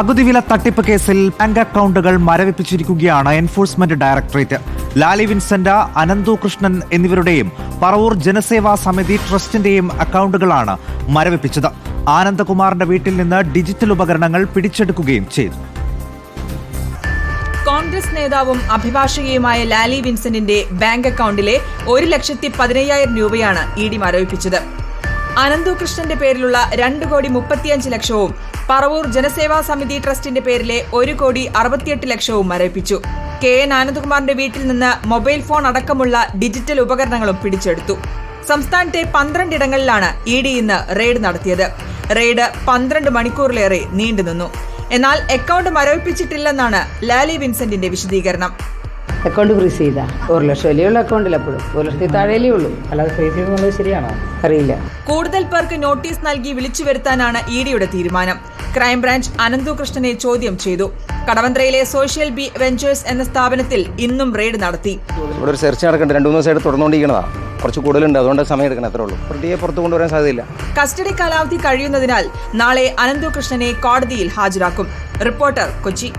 പകുതി വില തട്ടിപ്പ് കേസിൽ ബാങ്ക് അക്കൗണ്ടുകൾ മരവിപ്പിച്ചിരിക്കുകയാണ് എൻഫോഴ്സ്മെന്റ് ഡയറക്ടറേറ്റ്. ലാലി വിൻസെന്റ് അനന്തു കൃഷ്ണൻ എന്നിവരുടെയും പറവൂർ ജനസേവാ സമിതി ട്രസ്റ്റിന്റെയും അക്കൗണ്ടുകളാണ് മരവിപ്പിച്ചത്. ആനന്ദകുമാറിന്റെ വീട്ടിൽ നിന്ന് ഡിജിറ്റൽ ഉപകരണങ്ങൾ പിടിച്ചെടുക്കുകയും ചെയ്തു. കോൺഗ്രസ് നേതാവും അഭിഭാഷകയുമായ ലാലി വിൻസെന്റിന്റെ ബാങ്ക് അക്കൗണ്ടിലെ ഒരു ലക്ഷത്തി പതിനയ്യായിരം രൂപയാണ് ഇ ഡി മരവിപ്പിച്ചത്. അനന്തു കൃഷ്ണന്റെ പേരിലുള്ള രണ്ട് കോടി മുപ്പത്തിയഞ്ച് ലക്ഷവും പറവൂർ ജനസേവാ സമിതി ട്രസ്റ്റിന്റെ പേരിലെ ഒരു കോടി അറുപത്തിയെട്ട് ലക്ഷവും മരവിപ്പിച്ചു. കെ എൻ ആനന്ദകുമാറിന്റെ വീട്ടിൽ നിന്ന് മൊബൈൽ ഫോൺ അടക്കമുള്ള ഡിജിറ്റൽ ഉപകരണങ്ങളും പിടിച്ചെടുത്തു. സംസ്ഥാനത്തെ പന്ത്രണ്ടിടങ്ങളിലാണ് ഇ ഡി ഇന്ന് റെയ്ഡ് നടത്തിയത്. റെയ്ഡ് പന്ത്രണ്ട് മണിക്കൂറിലേറെ നീണ്ടുനിന്നു എന്നാൽ അക്കൗണ്ട് മരവിപ്പിച്ചിട്ടില്ലെന്നാണ് ലാലി വിൻസെന്റിന്റെ വിശദീകരണം. അക്കൗണ്ട് ഫ്രീസ് ചെയ്താ? ഒരു ലക്ഷം വലിയുള്ള അക്കൗണ്ടിൽ അപ്പോഴും ഒരു ലക്ഷത്തിൽ താഴെയല്ലേ ഉള്ളൂ. അല്ലാതെ ഫ്രീസ് ശരിയാണോ? അറിയില്ല. കൂടുതൽ പേർക്ക് നോട്ടീസ് നൽകി വിളിച്ചു വരുത്താനാണ് ഇ ഡിയുടെ തീരുമാനം. ക്രൈംബ്രാഞ്ച് അനന്തു കൃഷ്ണനെ ചോദ്യം ചെയ്തു. കടവന്ത്രയിലെ സോഷ്യൽ ബി വെഞ്ചേഴ്സ് എന്ന സ്ഥാപനത്തിൽ ഇന്നും റെയ്ഡ് നടത്തി. ഇവിടെ ഒരു സെർച്ച് നടക്കുന്നുണ്ട്. രണ്ട് മൂന്ന് ദിവസമായിട്ട് തുടർന്നുകൊണ്ടിരിക്കുന്നതാ കുറച്ച് കൂടുതലുണ്ട്. അതുകൊണ്ട് സമയം എടുക്കണം. അത്രേ ഉള്ളൂ. പ്രതിയെ പുറത്തു കൊണ്ടുവരാൻ സാധ്യതയില്ല. കസ്റ്റഡി കാലാവധി കഴിയുന്നതിനാൽ നാളെ അനന്തു കൃഷ്ണനെ കോടതിയിൽ ഹാജരാക്കും. റിപ്പോർട്ടർ കൊച്ചി.